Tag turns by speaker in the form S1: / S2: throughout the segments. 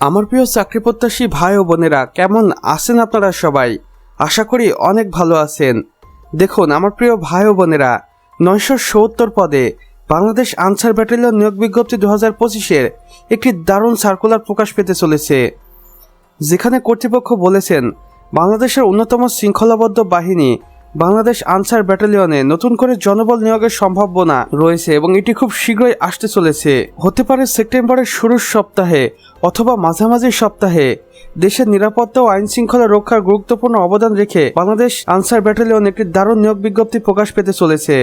S1: আমার প্রিয় চাকরি প্রত্যাশী ভাই ও বোনেরা, কেমন আছেন আপনারা সবাই? আশা করি অনেক ভালো আছেন। দেখুন, আমার প্রিয় ভাই ও বোনেরা, নয়শো সত্তর পদে বাংলাদেশ আনসার ব্যাটালিয়ন নিয়োগ বিজ্ঞপ্তি দু হাজার পঁচিশের একটি দারুণ সার্কুলার প্রকাশ পেতে চলেছে। যেখানে কর্তৃপক্ষ বলেছেন, বাংলাদেশের অন্যতম শৃঙ্খলাবদ্ধ বাহিনী বাংলাদেশ আনসার ব্যাটালিয়নে নতুন করে জনবল নিয়োগের সম্ভাবনা রয়েছে এবং এটি খুব শীঘ্রই আসতে চলেছে। হতে পারে সেপ্টেম্বরের শুরুর সপ্তাহে অথবা মাঝামাঝি সপ্তাহে। দেশের নিরাপত্তা ও আইন শৃঙ্খলা রক্ষার গুরুত্বপূর্ণ অবদান রেখে বাংলাদেশ আনসার ব্যাটালিয়ন একটি দারুণ নিয়োগ বিজ্ঞপ্তি প্রকাশ পেতে চলেছে।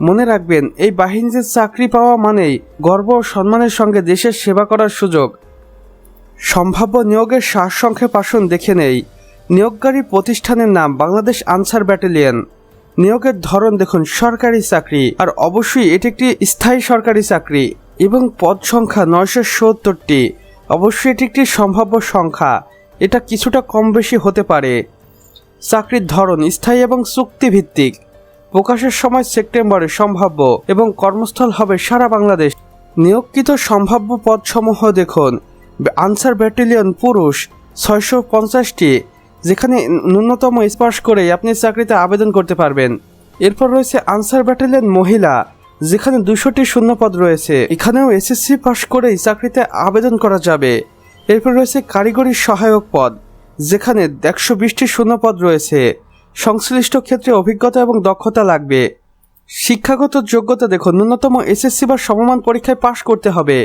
S1: মনে রাখবেন, এই বাহিনীতে চাকরি পাওয়া মানেই গর্ব ও সম্মানের সঙ্গে দেশের সেবা করার সুযোগ। সম্ভাব্য নিয়োগের সারসংক্ষেপ আসন দেখে নেই। নিয়োগকারী প্রতিষ্ঠানের নাম বাংলাদেশ আনসার ব্যাটালিয়ন। নিয়োগের ধরন দেখুন, সরকারি চাকরি। আর অবশ্যই এটি একটি স্থায়ী সরকারি চাকরি এবং পদ সংখ্যা নয়শো সত্তরটি। অবশ্যই এটি একটি সম্ভাব্য সংখ্যা। এটা কিছুটা কম বেশি হতে পারে। চাকরির ধরন স্থায়ী এবং চুক্তিভিত্তিক। প্রকাশের সময় সেপ্টেম্বরে সম্ভাব্য এবং কর্মস্থল হবে সারা বাংলাদেশ। নিয়োগকৃত সম্ভাব্য পদসমূহ দেখুন, আনসার ব্যাটালিয়ন পুরুষ ছয়শো পঞ্চাশটি যেখানে ন্যূনতম স্পর্শ করেই আপনি চাকরিতে আবেদন করতে পারবেন। এরপর রয়েছে আনসার ব্যাটালিয়ন মহিলা, যেখানে দুশোটি শূন্যপদ রয়েছে। এখানেও এসএসসি পাশ করেই চাকরিতে আবেদন করা যাবে। এরপর রয়েছে কারিগরি সহায়ক পদ, যেখানে একশো বিশটি শূন্যপদ রয়েছে। সংশ্লিষ্ট ক্ষেত্রে অভিজ্ঞতা এবং দক্ষতা লাগবে। শিক্ষাগত যোগ্যতা দেখুন, ন্যূনতম এসএসসি বা সমমান পরীক্ষায় পাশ করতে হবে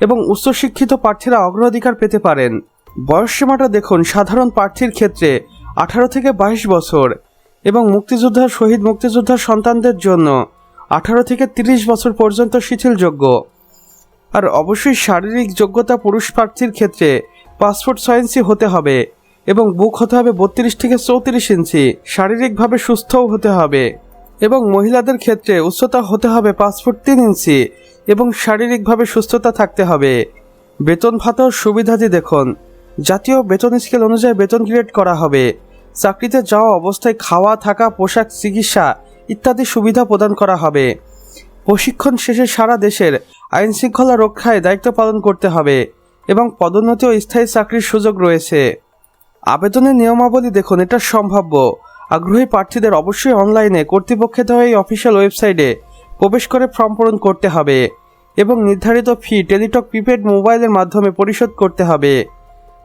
S1: এবং উচ্চশিক্ষিত প্রার্থীরা অগ্রাধিকার পেতে পারেন। বয়স সীমাটা দেখুন সাধারণ প্রার্থীর ক্ষেত্রে আঠারো থেকে বাইশ বছর এবং মুক্তিযোদ্ধা শহীদ মুক্তিযোদ্ধার সন্তানদের জন্য আঠারো থেকে তিরিশ বছর পর্যন্ত শিথিলযোগ্য। আর অবশ্যই শারীরিক যোগ্যতা পুরুষ প্রার্থীর ক্ষেত্রে পাসপোর্ট ছয় ইঞ্চি হতে হবে এবং বুক হতে হবে বত্রিশ থেকে চৌত্রিশ ইঞ্চি, শারীরিকভাবে সুস্থও হতে হবে এবং মহিলাদের ক্ষেত্রে উচ্চতা হতে হবে ফুট তিন ইঞ্চি এবং শারীরিকভাবে সুস্থতা থাকতে হবে। বেতন ভাতার সুবিধাদি দেখুন। জাতীয় বেতন স্কেল অনুযায়ী বেতন গ্রেড করা হবে। চাকরিতে যাওয়া অবস্থায় খাওয়া, থাকা, পোশাক, চিকিৎসা ইত্যাদি সুবিধা প্রদান করা হবে। প্রশিক্ষণ শেষে সারা দেশের আইন শৃঙ্খলা রক্ষায় দায়িত্ব পালন করতে হবে এবং পদোন্নতি ও স্থায়ী চাকরির সুযোগ রয়েছে। আবেদনের নিয়মাবলী দেখুন, এটা সম্ভাব্য। আগ্রহী প্রার্থীদের অবশ্যই অনলাইনে কর্তৃপক্ষের দেওয়া এই অফিসিয়াল ওয়েবসাইটে প্রবেশ করে ফর্ম পূরণ করতে হবে এবং নির্ধারিত ফি টেলিটক প্রিপেড মোবাইলের মাধ্যমে পরিশোধ করতে হবে।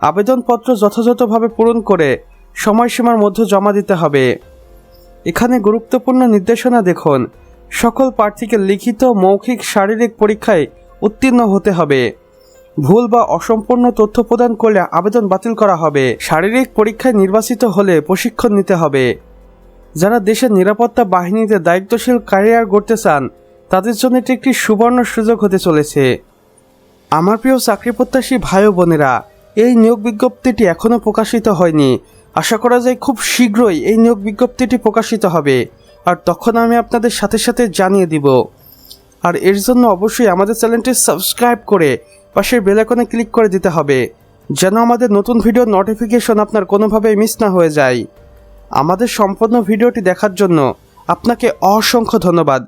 S1: আবেদনপত্র যথাযথভাবে পূরণ করে সময়সীমার মধ্যে জমা দিতে হবে। এখানে গুরুত্বপূর্ণ নির্দেশনা দেখুন। সকল প্রার্থীকে লিখিত মৌখিক শারীরিক পরীক্ষায় উত্তীর্ণ হতে হবে। ভুল বা অসম্পূর্ণ তথ্য প্রদান করলে আবেদন বাতিল করা হবে। শারীরিক পরীক্ষায় নির্বাচিত হলে প্রশিক্ষণ নিতে হবে। যারা দেশের নিরাপত্তা বাহিনীতে দায়িত্বশীল ক্যারিয়ার গড়তে চান, তাদের জন্য এটি একটি সুবর্ণ সুযোগ হতে চলেছে। আমার প্রিয় চাকরি প্রত্যাশী ভাই বোনেরা এই নিয়োগ বিজ্ঞপ্তিটি এখনও প্রকাশিত হয়নি। আশা করা যায় খুব শীঘ্রই এই নিয়োগ বিজ্ঞপ্তিটি প্রকাশিত হবে। আর তখন আমি আপনাদের সাথে সাথে জানিয়ে দিব। আর এর জন্য অবশ্যই আমাদের চ্যানেলটি সাবস্ক্রাইব করে পাশের বেলাকনে ক্লিক করে দিতে হবে, যেন আমাদের নতুন ভিডিও নোটিফিকেশন আপনার কোনোভাবেই মিস না হয়ে যায়। আমাদের সম্পূর্ণ ভিডিওটি দেখার জন্য আপনাকে অসংখ্য ধন্যবাদ।